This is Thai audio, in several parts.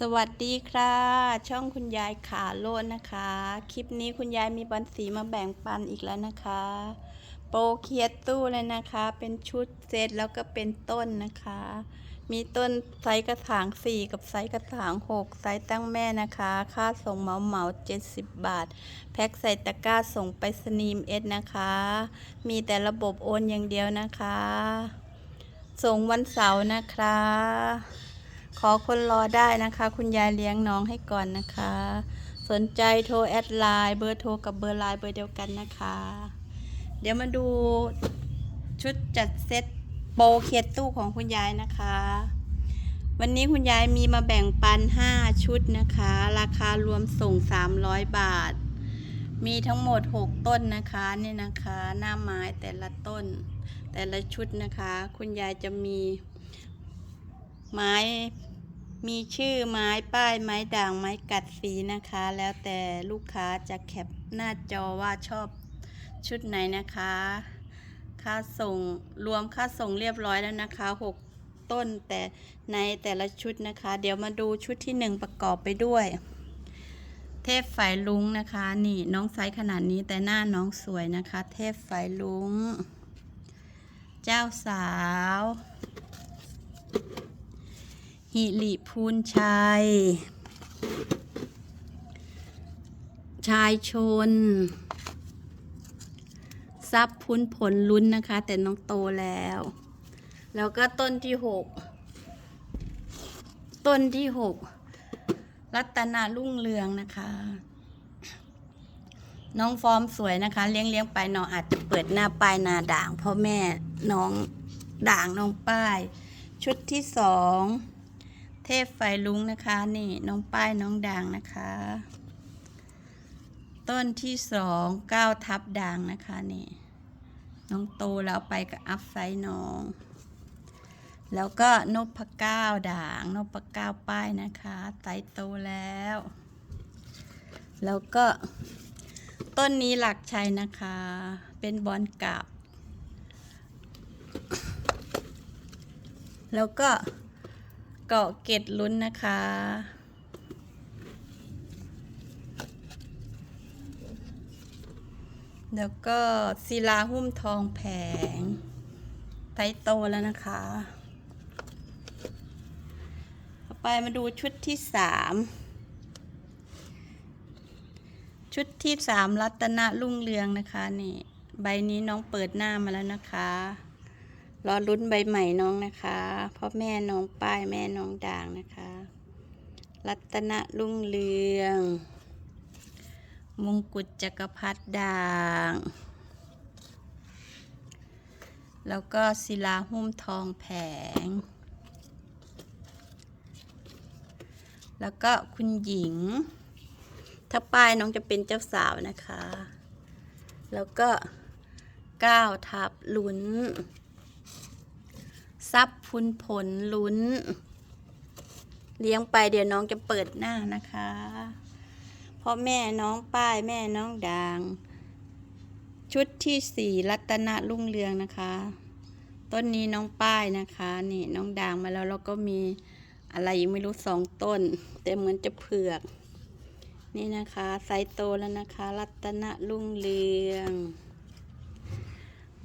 สวัสดีค่ะ ช่องคุณยายขาโลดนะคะ คลิปนี้คุณยายมีบันสีมาแบ่งปันอีกแล้วนะคะ โปรเคียร์ตู้เลยนะคะ เป็นชุดเซตแล้วก็เป็นต้นนะคะ มีต้นไซส์กระถาง 4 กับไซส์กระถาง 6 ไซส์ตั้งแม่นะคะ ค่าส่งเหมาเหมา70 บาท แพ็คใส่ตะกร้าส่งไปสนีมเอสนะคะ มีแต่ระบบโอนอย่างเดียวนะคะ ส่งวันเสาร์นะคะ ขอคนรอได้นะคะ คุณยายเลี้ยงน้องให้ก่อนนะคะ สนใจโทรแอดไลน์เบอร์โทรกับเบอร์ไลน์เบอร์เดียวกันนะคะ เดี๋ยวมาดูชุดจัดเซตโปรเคสตู้ของคุณยายนะคะ วันนี้คุณยายมีมาแบ่งปัน 5 ชุดนะคะ ราคารวมส่ง 300 บาท มีทั้งหมด 6 ต้นนะคะนี่นะคะ หน้าไม้แต่ละต้น แต่ละชุดนะคะ คุณยายจะมี ไม้มีชื่อไม้ป้ายไม้ด่างไม้กัดสีนะคะ แล้วแต่ลูกค้าจะแคปหน้าจอว่าชอบชุดไหนนะคะ ค่าส่งรวมค่าส่งเรียบร้อยแล้วนะคะ 6 ต้นแต่ในแต่ละชุดนะคะ เดี๋ยวมาดูชุดที่ 1 ประกอบไปด้วย เทพไฟลุงนะคะ นี่น้องไซส์ขนาดนี้แต่หน้าน้องสวยนะคะ เทพไฟลุง เจ้าสาว หิริพูนชัย ชายชน ทรัพย์พุนผลลุ้นนะคะ แต่น้องโตแล้ว แล้วก็ต้นที่หกต้นที่หกรัตนารุ่งเรืองนะคะ น้องฟอร์มสวยนะคะ เลี้ยงเลี้ยงไปน้องอาจจะเปิดหน้าป้ายนาด่างพ่อแม่น้องด่างน้องป้าย ชุดที่สอง เทพไฟลุงนะคะ นี่น้องป้ายน้องด่างนะคะ ต้นที่สองเก้าทับด่างนะคะนี่น้องโตแล้วไปกับอัพไซด์น้อง แล้วก็นพเก้าด่างนพเก้าป้ายนะคะไซโตแล้ว แล้วก็ต้นนี้หลักชัยนะคะ เป็นบอลกับ แล้วก็ เกาะเกตลุ้นนะคะ แล้วก็ศิลาหุ้มทองแผงไทโตแล้วนะคะ ต่อไปมาดูชุดที่สามชุดที่สามรัตนรุ่งเรืองนะคะนี่ใบนี้น้องเปิดหน้ามาแล้วนะคะ รอลุ้นใบใหม่น้องนะคะพ่อแม่น้องป้ายแม่น้องด่างนะคะ รัตนรุ่งเรือง มงกุฎจักรพรรดิด่าง แล้วก็ศิลาหุ้มทองแผง แล้วก็คุณหญิง ถ้าป้ายน้องจะเป็นเจ้าสาวนะคะ แล้วก็ก้าวทับลุ้น ทรัพย์พุนผลลุ้น เลี้ยงไปเดี๋ยวน้องจะเปิดหน้านะคะพ่อแม่น้องป้ายแม่น้องด่าง ชุดที่สี่รัตนรุ่งเรืองนะคะ ต้นนี้น้องป้ายนะคะ นี่น้องด่างมาแล้วแล้วก็มีอะไรยังไม่รู้สองต้น แต่เหมือนจะเผือก นี่นะคะไซโตแล้วนะคะ รัตนรุ่งเรือง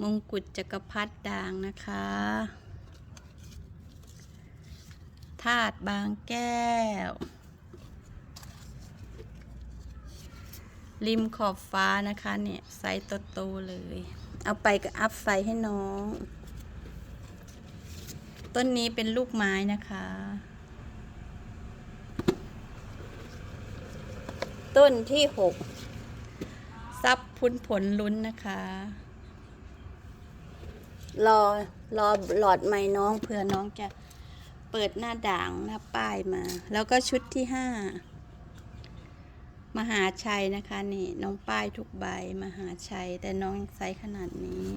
มงกุฎจักรพรรดิด่างนะคะ ธาตุบางแก้ว ริมขอบฟ้านะคะเนี่ยไซส์โตๆเลย เอาไปกับอัพไซส์ให้น้อง ต้นนี้เป็นลูกไม้นะคะ ต้นที่หกซับพุนผลลุ้นนะคะ รอรอหลอดไม้น้องเผื่อน้องจะ เปิดหน้าด่างหน้าป้ายมา แล้วก็ชุดที่ห้ามหาชัยนะคะนี่น้องป้ายทุกใบมหาชัย แต่น้องไซส์ขนาดนี้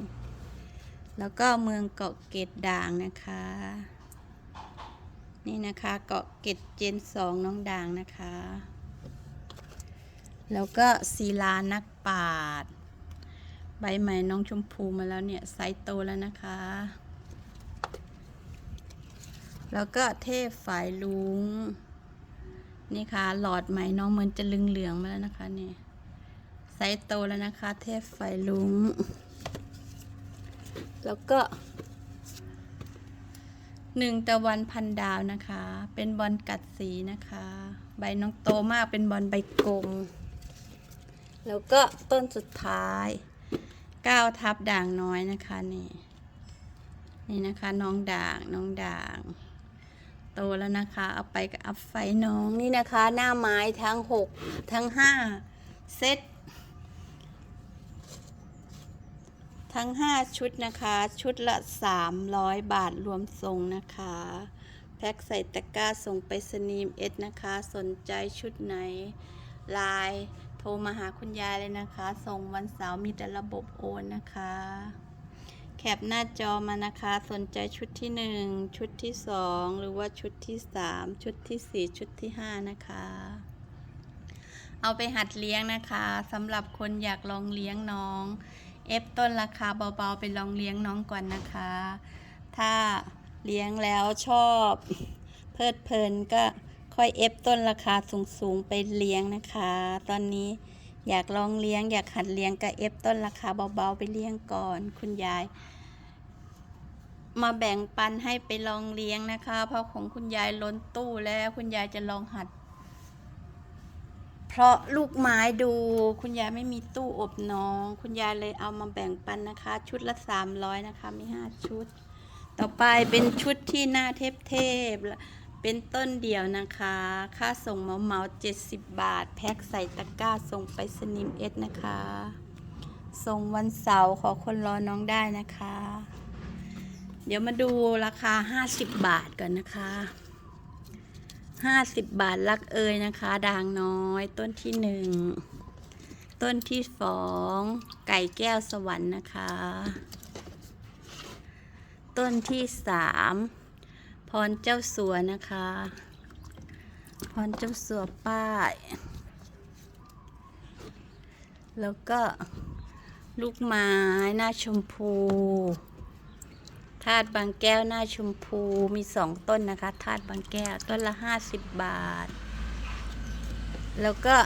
แล้วก็เมืองเกาะเกตด่างนะคะ นี่นะคะเกาะเกตเจนสองน้องด่างนะคะ แล้วก็ศิลานักปาด ใบใหม่น้องชมพูมาแล้วเนี่ยไซส์โตแล้วนะคะ แล้วก็เทพฝ่ายลุง นี่ค่ะ หลอดใหม่น้องเหมือนจะเหลืองมาแล้วนะคะนี่ไซส์โตแล้วนะคะ เทพไฟลุง แล้วก็หนึ่งตะวันพันดาวนะคะ เป็นบอลกัดสีนะคะ ใบน้องโตมากเป็นบอลใบกลม แล้วก็ต้นสุดท้ายก้าวทับด่างน้อยนะคะนี่นี่นะคะน้องด่างน้องด่าง โตแล้วนะคะ เอาไปกับอัพไฟน้องนี่นะคะ หน้าไม้ทั้งหกทั้งห้าเซตทั้งห้าชุดนะคะ ชุดละสามร้อยบาทรวมส่งนะคะ แพ็คใส่ตะกร้าส่งไปสนีมเอสนะคะ สนใจชุดไหนลน์โทรมาหาคุณยายเลยนะคะ ส่งวันเสาร์มีแต่ระบบโอนนะคะ คปหน้าจอมานะคะ สนใจชุดที่หนึ่งชุดที่สองหรือว่าชุดที่สามชุดที่สี่ชุดที่ห้านะคะ เอาไปหัดเลี้ยงนะคะสำหรับคนอยากลองเลี้ยงน้อง เอฟต้นราคาเบาๆไปลองเลี้ยงน้องก่อนนะคะ ถ้าเลี้ยงแล้วชอบ เพลิดเพลินก็ค่อยเอฟต้นราคาสูงๆไปเลี้ยงนะคะ ตอนนี้ อยากลองเลี้ยง อยากหัดเลี้ยงก็เอฟต้นราคาเบาๆไปเลี้ยงก่อน คุณยาย มาแบ่งปันให้ไปลองเลี้ยงนะคะ เพราะของคุณยายล้นตู้แล้วคุณยายจะลองหัด เพราะลูกไม้ดู คุณยายไม่มีตู้อบน้อง คุณยายเลยเอามาแบ่งปันนะคะ ชุดละสามร้อยนะคะ มีห้าชุด ต่อไปเป็นชุดที่หน้าเทพเทพ เป็นต้นเดียวนะคะ ค่าส่งเมาเมาเจ็ดสิบบาท แพ็คใส่ตะกร้าส่งไปสนิมเอสนะคะ ส่งวันเสาร์ขอคนรอน้องได้นะคะ เดี๋ยวมาดูราคา50บาทก่อนนะคะ50บาทลักเอยนะคะ ด่างน้อย ต้นที่หนึ่ง ต้นที่สอง ไก่แก้วสวรรค์นะคะ ต้นที่สาม รเจ้าสัวนะคะ พรเจ้าสัวป้าย แล้วก็ลูกไม้หน้าชมพูธาตุบางแก้วหน้าชมพูมีสองต้นนะคะธาตุบางแก้วต้นละห้าสิบบาท แล้วก็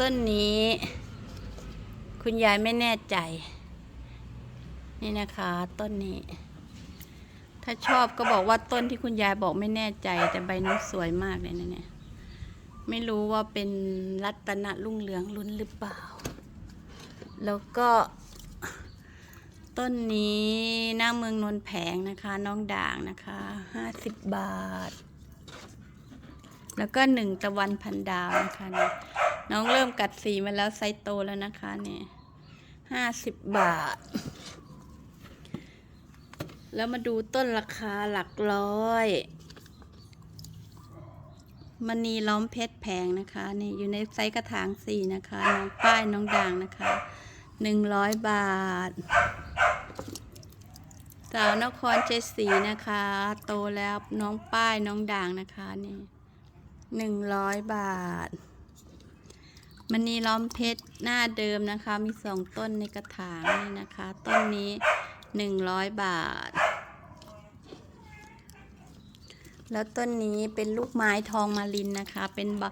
ต้นนี้ คุณยายไม่แน่ใจ นี่นะคะต้นนี้ ถ้าชอบก็บอกว่าต้นที่คุณยายบอกไม่แน่ใจ แต่ใบนี้สวยมากเลยนะเนี่ย ไม่รู้ว่าเป็นรัตนรุ่งเรืองรุ่นหรือเปล่า แล้วก็ต้นนี้หน้าเมืองนนแผงนะคะ น้องด่างนะคะห้าสิบบาท แล้วก็หนึ่งตะวันพันดาวนะคะเนี่ยน้องเริ่มกัดสีมาแล้วไซส์โตแล้วนะคะเนี่ยห้าสิบบาท แล้วมาดูต้นราคาหลักร้อยมณีล้อมเพชรแพงนะคะ นี่อยู่ในไซส์กระถางสี่นะคะน้องป้ายน้องด่างนะคะหนึ่งร้อยบาท สาวนครเจสีนะคะ โตแล้วน้องป้ายน้องด่างนะคะนี่หนึ่งร้อยบาทมณีล้อมเพชรหน้าเดิมนะคะ มีสองต้นในกระถางนี่นะคะ ต้นนี้หนึ่งร้อยบาท แล้วต้นนี้เป็นลูกไม้ทองมาลินนะคะ เป็นบ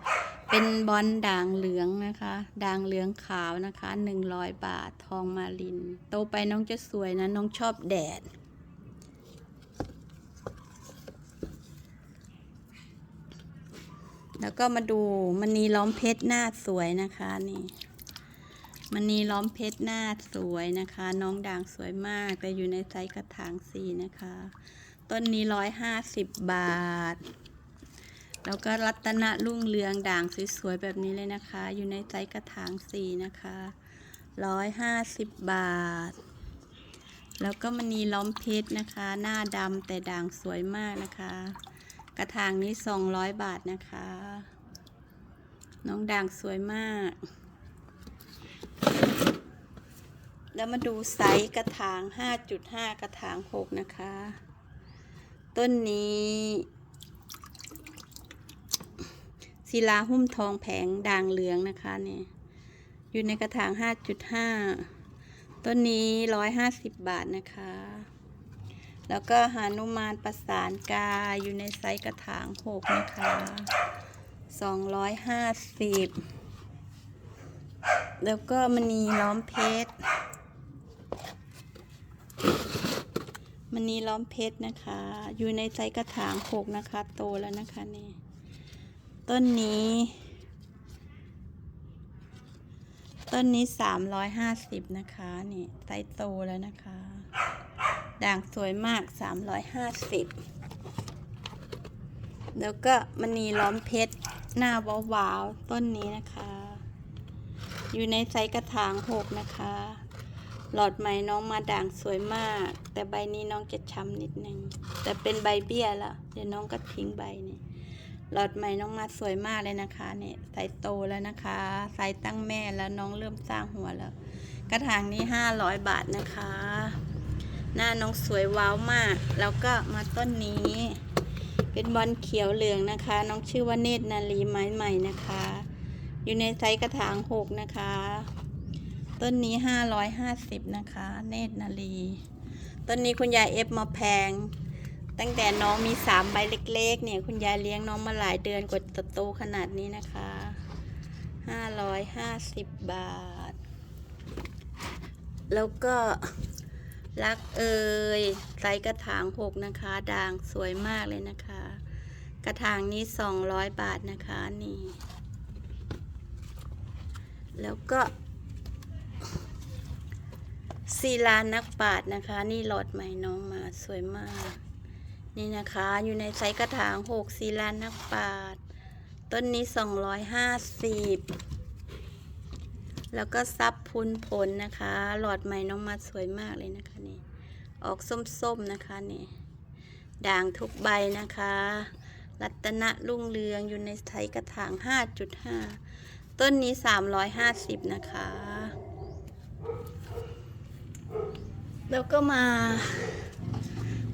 เป็นบอลด่างเหลืองนะคะ ด่างเหลืองขาวนะคะหนึ่งร้อยบาททองมาลิน โตไปน้องจะสวยนะ น้องชอบแดด แล้วก็มาดูมณีล้อมเพชรหน้าสวยนะคะนี่มณีล้อมเพชรหน้าสวยนะคะ น้องด่างสวยมาก แต่อยู่ในไซส์กระถางสี่นะคะ ต้นนี้ร้อยห้าสิบบาท แล้วก็รัตนรุ่งเรืองด่างสวยๆแบบนี้เลยนะคะ อยู่ในไซส์กระถางสี่นะคะร้อยห้าสิบบาท แล้วก็มณีล้อมเพชรนะคะ หน้าดำแต่ด่างสวยมากนะคะ กระถางนี้สองร้อยบาทนะคะ น้องด่างสวยมาก แล้วมาดูไซส์กระถาง 5.5 กระถาง 6 นะคะ ต้นนี้ศิลาหุ้มทองแผงด่างเหลืองนะคะเนี่ยอยู่ในกระถาง 5.5 ต้นนี้ 150 บาทนะคะ แล้วก็หานุมานประสานกาอยู่ในไซส์กระถางหกนะคะสองร้อยห้าสิบแล้วก็มณีล้อมเพชร มณีล้อมเพชรนะคะ อยู่ในไซส์กระถางหกนะคะ โตแล้วนะคะนี่ต้นนี้ ต้นนี้สามร้อยห้าสิบนะคะนี่ไซส์โตแล้วนะคะ ด่างสวยมากสามร้อยห้าสิบแล้วก็มณีล้อมเพชรหน้าวาวๆต้นนี้นะคะ อยู่ในไซส์กระถางหกนะคะ หลอดใหม่น้องมาด่างสวยมาก แต่ใบนี้น้องจะช้ำนิดนึง แต่เป็นใบเบี้ยแล้วเดี๋ยวน้องก็ทิ้งใบนี่หลอดใหม่น้องมาสวยมากเลยนะคะเนี่ยไซส์โตแล้วนะคะไซส์ตั้งแม่แล้วน้องเริ่มสร้างหัวแล้ว กระถางนี้ห้าร้อยบาทนะคะ หน้าน้องสวยว้าวมาก แล้วก็มาต้นนี้ เป็นบอลเขียวเหลืองนะคะ น้องชื่อว่าเนตรนาลีไม้ใหม่นะคะ อยู่ในไซส์กระถางหกนะคะ ต้นนี้ห้าร้อยห้าสิบนะคะ เนตรนาลีต้นนี้คุณยายเอฟมาแพง ตั้งแต่น้องมีสามใบเล็กๆ เนี่ย คุณยายเลี้ยงน้องมาหลายเดือนกว่าจะโตขนาดนี้นะคะห้าร้อยห้าสิบบาท แล้วก็รักเอ่ยไซส์กระถางหกนะคะ ด่างสวยมากเลยนะคะ กระถางนี้สองร้อยบาทนะคะนี่ แล้วก็ ศิลานักปาดนะคะ นี่หลอดใหม่น้องมาสวยมาก นี่นะคะ อยู่ในไซส์กระถางหกศิลานักปาด ต้นนี้สองร้อยห้าสิบแล้วก็ซับพุนผลนะคะ หลอดใหม่น้องมาสวยมากเลยนะคะนี่ ออกส้มๆนะคะนี่ ด่างทุกใบนะคะ รัตนะรุ่งเรืองอยู่ในไทยกระถาง 5.5 ต้นนี้ 350 นะคะ แล้วก็มา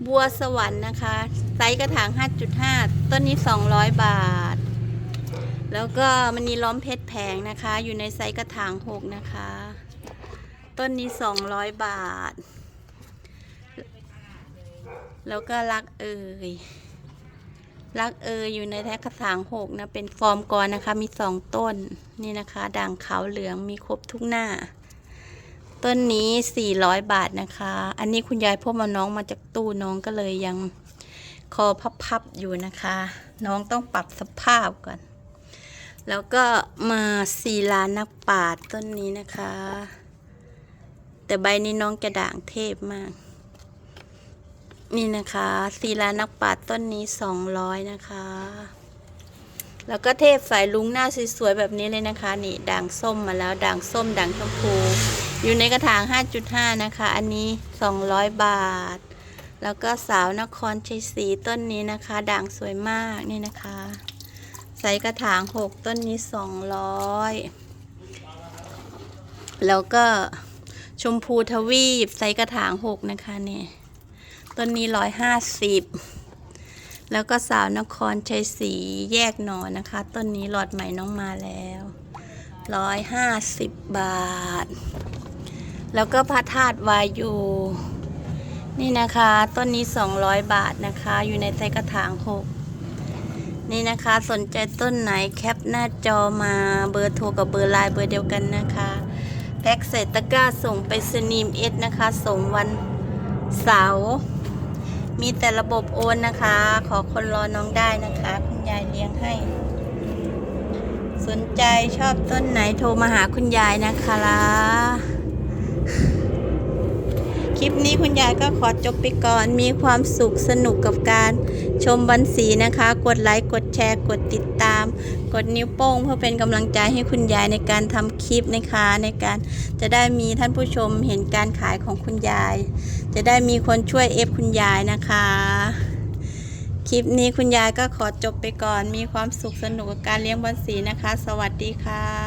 บัวสวรรค์นะคะ ไซส์กระถาง 5.5 ต้นนี้ 200 บาท แล้วก็มันมีล้อมเพชรแผงนะคะ อยู่ในไซส์กระถางหกนะคะ ต้นนี้สองร้อยบาท แล้วก็รักเอ่ยรักเอ่ยอยู่ในแท็กระถางหกนะ เป็นฟอร์มกรนะคะ มีสองต้นนี่นะคะ ด่างขาวเหลืองมีครบทุกหน้า ต้นนี้สี่ร้อยบาทนะคะ อันนี้คุณยายพบมาน้องมาจากตู้น้องก็เลยยังคอพับๆอยู่นะคะ น้องต้องปรับสภาพก่อน แล้วก็มาศิลานักปาดต้นนี้นะคะ แต่ใบนี้น้องจะด่างเทพมาก นี่นะคะศิลานักปาดต้นนี้สองร้อยนะคะ แล้วก็เทพสายลุงหน้าสวยๆแบบนี้เลยนะคะ นี่ด่างส้มมาแล้วด่างส้มด่างชมพู อยู่ในกระถาง 5.5 นะคะ อันนี้ 200 บาท แล้วก็สาวนครชัยศรีต้นนี้นะคะ ด่างสวยมากนี่นะคะ ใส่กระถางหกต้นนี้สองร้อยแล้วก็ชมพูทวีปใส่กระถางหกนะคะเนี่ยต้นนี้ร้อยห้าสิบแล้วก็สาวนครชัยศรีแยกหนอนะคะ ต้นนี้หลอดใหม่น้องมาแล้วร้อยห้าสิบบาท แล้วก็พระธาตุวายู นี่นะคะต้นนี้สองร้อยบาทนะคะ อยู่ในใส่กระถางหกนี่นะคะสนใจต้นไหนแคปหน้าจอมาเบอร์โทรกับเบอร์ไลน์เบอร์เดียวกันนะคะแพ็กเสร็จตะกร้าส่งไปสนีมเอสนะคะ ส่งวันเสาร์มีแต่ระบบโอนนะคะ ขอคนรอน้องได้นะคะ คุณยายเลี้ยงให้ สนใจชอบต้นไหนโทรมาหาคุณยายนะคะ ลิปนี้คุณยายก็ขอจบไปก่อน มีความสุขสนุกกับการชมบันสีนะคะ กดไลค์กดแชร์ กดติดตาม กดนิ้วโป้ง เพื่อเป็นกำลังใจให้คุณยายในการทำคลิปนะคะ ในการจะได้มีท่านผู้ชมเห็นการขายของคุณยาย จะได้มีคนช่วยเอฟคุณยายนะคะคลิปนี้คุณยายก็ขอจบไปก่อน มีความสุขสนุกกับการเลี้ยงบอลสีนะคะ สวัสดีค่ะ